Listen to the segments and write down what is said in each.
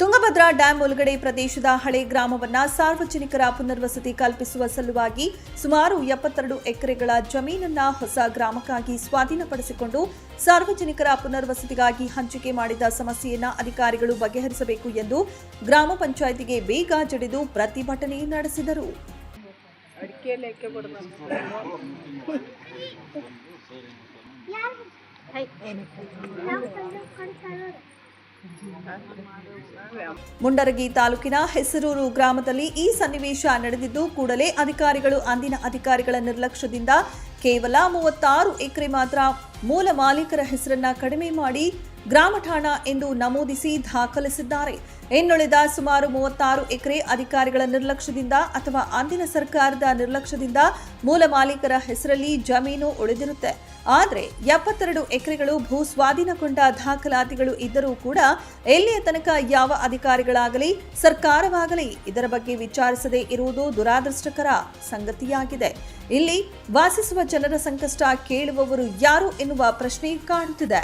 Tungabhadra dam ಒಳಗಡೆ ಪ್ರದೇಶದ ಹಳೆ ಗ್ರಾಮವನ್ನ ಸಾರ್ವಜನಿಕರ ಪುನರ್ವಸತಿ ಕಲ್ಪಿಸುವ ಸಲುವಾಗಿ ಸುಮಾರು ಎಪ್ಪತ್ತೆರಡು ಎಕರೆಗಳ ಜಮೀನನ್ನು ಹೊಸ ಗ್ರಾಮಕ್ಕಾಗಿ ಸ್ವಾಧೀನಪಡಿಸಿಕೊಂಡು ಸಾರ್ವಜನಿಕರ ಪುನರ್ವಸತಿಗಾಗಿ ಹಂಚಿಕೆ ಮಾಡಿದ ಸಮಸ್ಯೆಯನ್ನ ಅಧಿಕಾರಿಗಳು ಬಗೆಹರಿಸಬೇಕು ಎಂದು ಗ್ರಾಮ ಪಂಚಾಯಿತಿಗೆ ಬೇಗ ಜಡಿದು ಪ್ರತಿಭಟನೆ ನಡೆಸಿದರು. ಮುಂಡರಗಿ ತಾಲೂಕಿನ ಹೆಸರೂರು ಗ್ರಾಮದಲ್ಲಿ ಈ ಸನ್ನಿವೇಶ ನಡೆದಿದ್ದು, ಕೂಡಲೇ ಅಧಿಕಾರಿಗಳು ಅಂದಿನ ಅಧಿಕಾರಿಗಳ ನಿರ್ಲಕ್ಷ್ಯದಿಂದ ಕೇವಲ ಮೂವತ್ತಾರು ಎಕರೆ ಮಾತ್ರ ಮೂಲ ಮಾಲೀಕರ ಹೆಸರನ್ನ ಕಡಿಮೆ ಮಾಡಿ ಗ್ರಾಮ ಠಾಣಾ ಎಂದು ನಮೂದಿಸಿ ದಾಖಲಿಸಿದ್ದಾರೆ. ಇನ್ನುಳಿದ ಸುಮಾರು ಮೂವತ್ತಾರು ಎಕರೆ ಅಧಿಕಾರಿಗಳ ನಿರ್ಲಕ್ಷ್ಯದಿಂದ ಅಥವಾ ಅಂದಿನ ಸರ್ಕಾರದ ನಿರ್ಲಕ್ಷ್ಯದಿಂದ ಮೂಲ ಮಾಲೀಕರ ಹೆಸರಲ್ಲಿ ಜಮೀನು ಉಳಿದಿರುತ್ತೆ. ಆದರೆ ಎಪ್ಪತ್ತೆರಡು ಎಕರೆಗಳು ಭೂ ಸ್ವಾಧೀನಗೊಂಡ ದಾಖಲಾತಿಗಳು ಇದ್ದರೂ ಕೂಡ ಎಲ್ಲಿಯ ತನಕ ಯಾವ ಅಧಿಕಾರಿಗಳಾಗಲಿ, ಸರ್ಕಾರವಾಗಲಿ ಇದರ ಬಗ್ಗೆ ವಿಚಾರಿಸದೇ ಇರುವುದು ದುರಾದೃಷ್ಟಕರ ಸಂಗತಿಯಾಗಿದೆ. ಇಲ್ಲಿ ವಾಸಿಸುವ ಜನರ ಸಂಕಷ್ಟ ಕೇಳುವವರು ಯಾರು ಎನ್ನುವ ಪ್ರಶ್ನೆ ಕಾಣುತ್ತಿದೆ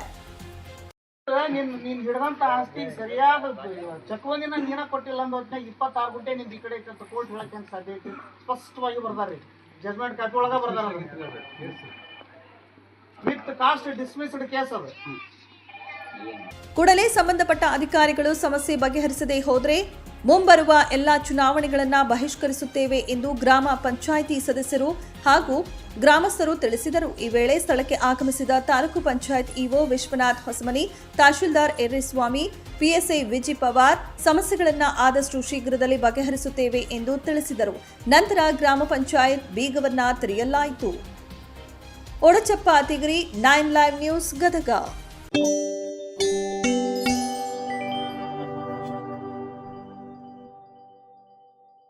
ನಿನ್ ನೀನ್ ಹಿಡಿದಂತ ಆಸ್ತಿ ಸರಿಯಾದ ಚಕವಂದಿನ ನೀನ ಕೊಟ್ಟಿಲ್ಲ ಅಂದ ಹೊತ್ನ್ಯಾಗ ಇಪ್ಪತ್ತಾರು ಗುಂಟೆ ನಿಂದ ಈ ಕಡೆ ಕೋರ್ಟ್ ಹೇಳಕ್ಕೆ ಸಾಧ್ಯ ಐತಿ? ಸ್ಪಷ್ಟವಾಗಿ ಬರ್ದಾರಿ ಜಜ್ಮೆಂಟ್ ಕಾಪಿ ಒಳಗ ಬರ್ದಾರ. ಕೂಡಲೇ ಸಂಬಂಧಪಟ್ಟ ಅಧಿಕಾರಿಗಳು ಸಮಸ್ಯೆ ಬಗೆಹರಿಸದೇ ಹೋದರೆ ಮುಂಬರುವ ಎಲ್ಲಾ ಚುನಾವಣೆಗಳನ್ನು ಬಹಿಷ್ಕರಿಸುತ್ತೇವೆ ಎಂದು ಗ್ರಾಮ ಪಂಚಾಯಿತಿ ಸದಸ್ಯರು ಹಾಗೂ ಗ್ರಾಮಸ್ಥರು ತಿಳಿಸಿದರು. ಈ ವೇಳೆ ಸ್ಥಳಕ್ಕೆ ಆಗಮಿಸಿದ taluk panchayat EO Vishwanath Hosamani, tahsildar Erriswamy, PSI VG Pawar ಸಮಸ್ಯೆಗಳನ್ನು ಆದಷ್ಟು ಶೀಘ್ರದಲ್ಲಿ ಬಗೆಹರಿಸುತ್ತೇವೆ ಎಂದು ತಿಳಿಸಿದರು. ನಂತರ ಗ್ರಾಮ ಪಂಚಾಯತ್ ಬೀಗವನ್ನ ತೆರೆಯಲಾಯಿತು. Odachappa Tigari nine live news Gadag.